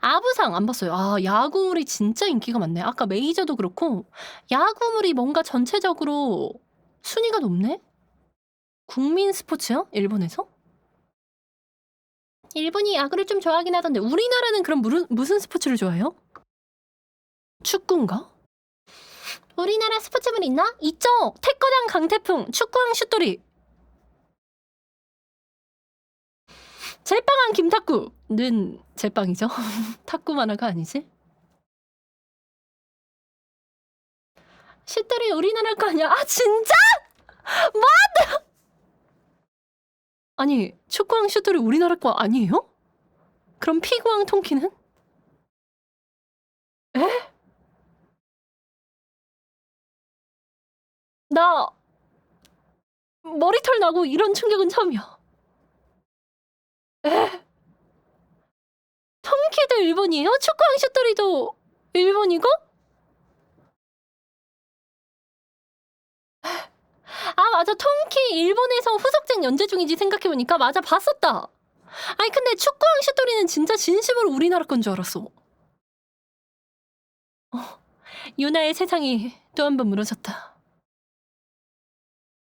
아부상 안 봤어요. 아, 야구물이 진짜 인기가 많네. 아까 메이저도 그렇고 야구물이 뭔가 전체적으로 순위가 높네. 국민 스포츠요? 일본에서? 일본이 야구를 좀 좋아하긴 하던데 우리나라는 그럼 무슨, 무슨 스포츠를 좋아해요? 축구인가? 우리나라 스포츠물 있나? 있죠. 태권왕 강태풍, 축구왕 슛돌이. 제빵왕 김탁구는 제빵이죠. 탁구 만화가 아니지. 슛돌이 우리나라 거 아니야? 아 진짜? 뭐한다? 아니 축구왕 슛돌이 우리나라 거 아니에요? 그럼 피구왕 통키는? 에? 나 머리털 나고 이런 충격은 처음이야. 에? 통키도 일본이에요? 축구왕 슛돌이도 일본이고? 아 맞아 통키 일본에서 후속작 연재 중이지 생각해보니까 맞아 봤었다. 아니 근데 축구왕 슛돌이는 진짜 진심으로 우리나라 건 줄 알았어. 어, 유나의 세상이 또 한 번 무너졌다.